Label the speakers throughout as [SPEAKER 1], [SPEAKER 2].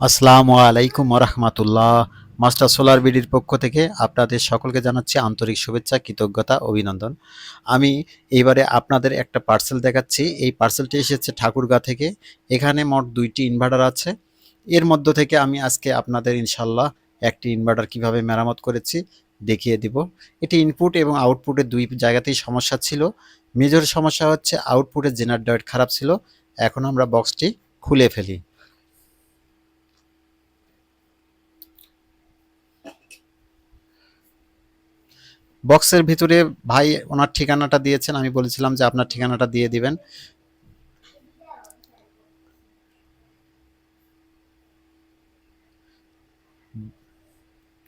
[SPEAKER 1] আসসালামু আলাইকুম রহমতুল্লাহ master solar বিডির পক্ষ থেকে আপনাদের সকলকে জানাচ্ছি আন্তরিক শুভেচ্ছা, কৃতজ্ঞতা, অভিনন্দন। আমি এইবারে আপনাদের একটা পার্সেল দেখাচ্ছি। এই পার্সেলটি এসেছে ঠাকুরগাঁ থেকে। এখানে মোট দুইটি ইনভার্টার আছে। এর মধ্য থেকে আমি আজকে আপনাদের ইনশাল্লাহ একটি ইনভার্টার কীভাবে মেরামত করেছি দেখিয়ে দিব। এটি ইনপুট এবং আউটপুটের দুই জায়গাতেই সমস্যা ছিল। মেজর সমস্যা হচ্ছে আউটপুটের জেনারেটর খারাপ ছিল। এখন আমরা বক্সটি খুলে ফেলি। বক্সের ভিতরে ভাই ওনার ঠিকানাটা দিয়েছেন, আমি বলেছিলাম যে আপনার ঠিকানাটা দিয়ে দিবেন।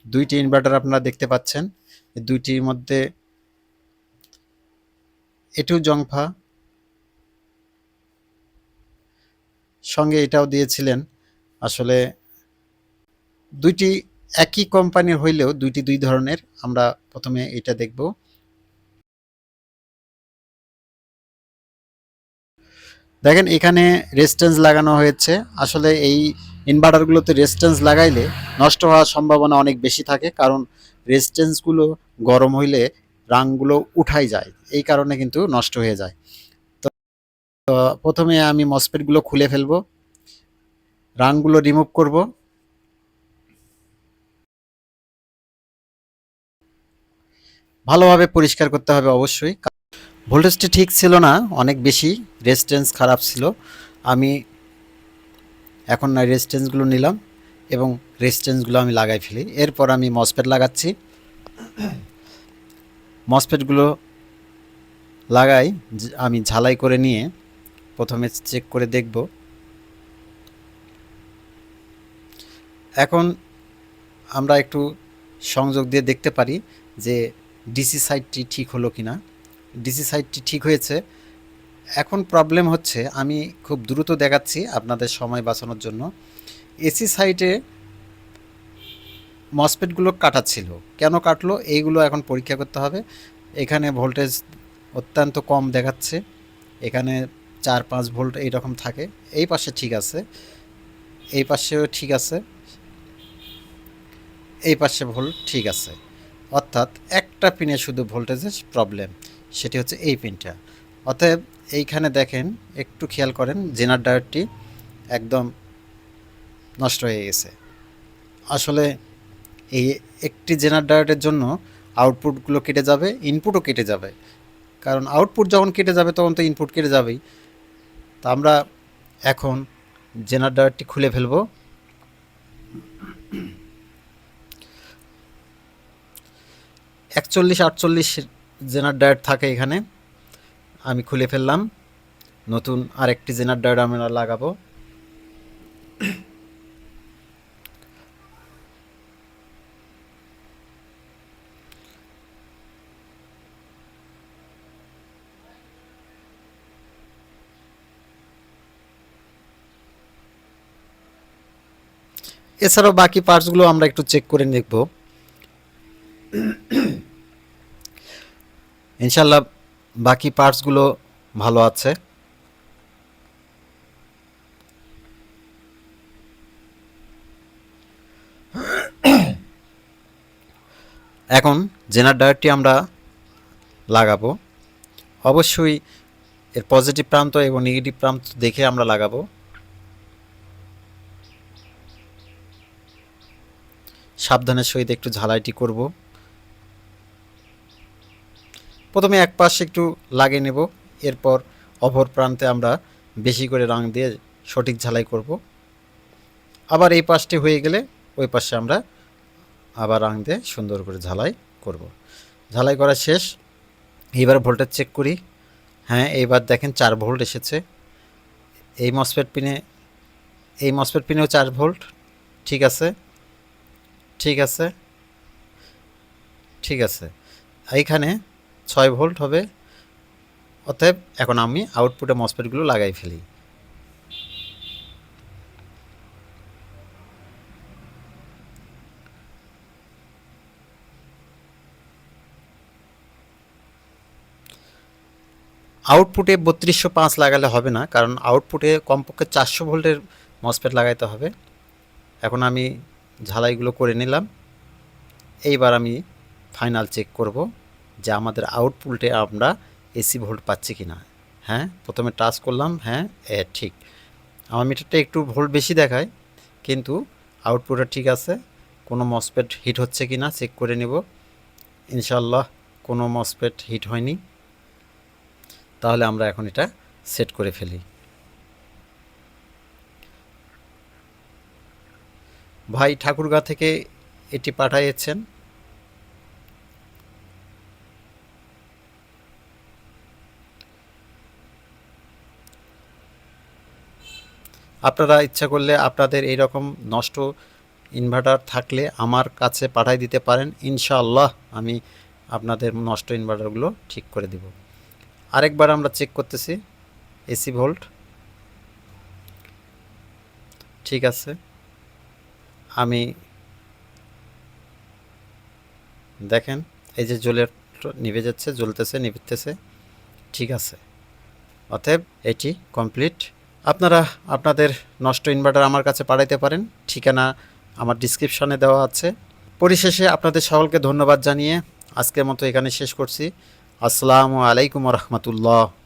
[SPEAKER 1] দুইটি ইনভার্টার আপনারা দেখতে পাচ্ছেন দুইটির মধ্যে এটু জংফা, সঙ্গে এটাও দিয়েছিলেন, আসলে দুইটি একই কোম্পানির হইলেও দুইটি দুই ধরনের আমরা প্রথমে এটা দেখব। দেখেন, এখানে রেজিস্ট্যান্স লাগানো হয়েছে। আসলে এই ইনভার্টারগুলোতে রেজিস্ট্যান্স লাগাইলে নষ্ট হওয়ার সম্ভাবনা অনেক বেশি থাকে, কারণ রেজিস্ট্যান্সগুলো গরম হইলে রাংগুলো উঠাই যায়। এই কারণে কিন্তু নষ্ট হয়ে যায়। তো তো প্রথমে আমি মসপেটগুলো খুলে ফেলব। রাংগুলো রিমুভ করব। ভালোভাবে পরিষ্কার করতে হবে অবশ্যই। ভোল্টেজটি ঠিক ছিল না, অনেক বেশি। রেজিস্ট্যান্স খারাপ ছিল। আমি এখন না রেজিস্ট্যান্সগুলো নিলাম এবং রেজিস্ট্যান্সগুলো আমি লাগাই ফেলি। এরপর আমি মসপেট লাগাচ্ছি। মসপেটগুলো লাগাই আমি ঝালাই করে নিয়ে প্রথমে চেক করে দেখব। এখন আমরা একটু সংযোগ দিয়ে দেখতে পারি যে ডিসি সাইডটি ঠিক হলো কি না ডিসি সাইডটি ঠিক হয়েছে। এখন প্রবলেম হচ্ছে, আমি খুব দ্রুত দেখাচ্ছি আপনাদের সময় বাঁচানোর জন্য। এসি সাইটে মসপেটগুলো কাটা ছিল কেন কাটলো? এইগুলো এখন পরীক্ষা করতে হবে। এখানে ভোল্টেজ অত্যন্ত কম দেখাচ্ছে। এখানে চার পাঁচ ভোল্ট এইরকম থাকে। এই পাশে ঠিক আছে। এই পাশেও ঠিক আছে। এই পাশে ভোল্ট ঠিক আছে। অর্থাৎ একটা পিনে শুধু ভোল্টেজের প্রবলেম সেটি হচ্ছে এই পিনটা অতএব এইখানে দেখেন, একটু খেয়াল করেন জেনার ডায়ারটি একদম নষ্ট হয়ে গেছে। আসলে এই একটি জেনার ডায়োডের জন্য আউটপুটগুলো কেটে যাবে ইনপুটও কেটে যাবে। কারণ আউটপুট যখন কেটে যাবে, তখন তো ইনপুট কেটে যাবেই। তা আমরা এখন জেনার ডায়োডটি খুলে ফেলব। একচল্লিশ, আটচল্লিশ জেনার ডায়োড থাকে এখানে। আমি খুলে ফেললাম। নতুন আরেকটি জেনার ডায়োড আমরা লাগাবো। এছাড়াও বাকি পার্টসগুলো আমরা একটু চেক করে দেখব। ইনশাল্লাহ বাকি পার্টসগুলো ভালো আছে। এখন জেনার ডায়োডটি আমরা লাগাবো। অবশ্যই এর পজিটিভ প্রান্ত এবং নেগেটিভ প্রান্ত দেখে আমরা লাগাবো। সাবধানের সহিত একটু ঝালাইটি করব। প্রথমে এক পাশে একটু লাগিয়ে নেব, এরপর অপর প্রান্তে আমরা বেশি করে রং দিয়ে সঠিক ঝালাই করব। আবার এই পাশটি হয়ে গেলে ওই পাশে আমরা আবার রং দিয়ে সুন্দর করে ঝালাই করব। ঝালাই করা শেষ। এইবার ভোল্টেজ চেক করি। হ্যাঁ এইবার দেখেন চার ভোল্ট এসেছে। এই মসপেট পিনে এই মসপেট পিনেও চার ভোল্ট। ঠিক আছে। ঠিক আছে। ঠিক আছে। এইখানে ছয় ভোল্ট হবে। অতএব এখন আমি আউটপুটে মসপেটগুলো লাগাই ফেলি। আউটপুটে বত্রিশশো পাঁচ লাগালে হবে না, কারণ আউটপুটে কমপক্ষে চারশো ভোল্টের মসপেট লাগাইতে হবে। এখন আমি ঝালাইগুলো করে নিলাম। এইবার আমি ফাইনাল চেক করব। যে আমাদের আউটপুটে আমরা এসি ভোল্ট পাচ্ছি কি না হ্যাঁ প্রথমে টাচ করলাম হ্যাঁ এ ঠিক। আমার মিটারটা একটু ভোল্ট বেশি দেখায়, কিন্তু আউটপুটটা ঠিক আছে। কোনো মসপেট হিট হচ্ছে কি না চেক করে নেব। ইনশাল্লাহ কোনো মসপেট হিট হয়নি। তাহলে আমরা এখন এটা সেট করে ফেলি। ভাই ঠাকুরগাঁ থেকে এটি পাঠাইয়েছেন। আপনারা ইচ্ছা করলে আপনাদের এই রকম নষ্ট ইনভার্টার থাকলে আমার কাছে পাঠাই দিতে পারেন। ইনশাআল্লাহ আমি আপনাদের নষ্ট ইনভার্টারগুলো ঠিক করে দেব। আরেকবার আমরা চেক করতেছি। এসি ভোল্ট ঠিক আছে। আমি দেখেন, এই যে জ্বলে নিভে যাচ্ছে, জ্বলতেছে, নিভতেছে। ঠিক আছে। অতএব এটি কমপ্লিট আপনারা আপনাদের নষ্ট ইনভার্টার আমার কাছে পাঠাইতে পারেন। ঠিকানা আমার ডিসক্রিপশনে দেওয়া আছে। পরিশেষে আপনাদের সকলকে ধন্যবাদ জানিয়ে আজকের মতো এখানে শেষ করছি। আসসালামু আলাইকুম রহমতুল্লাহ।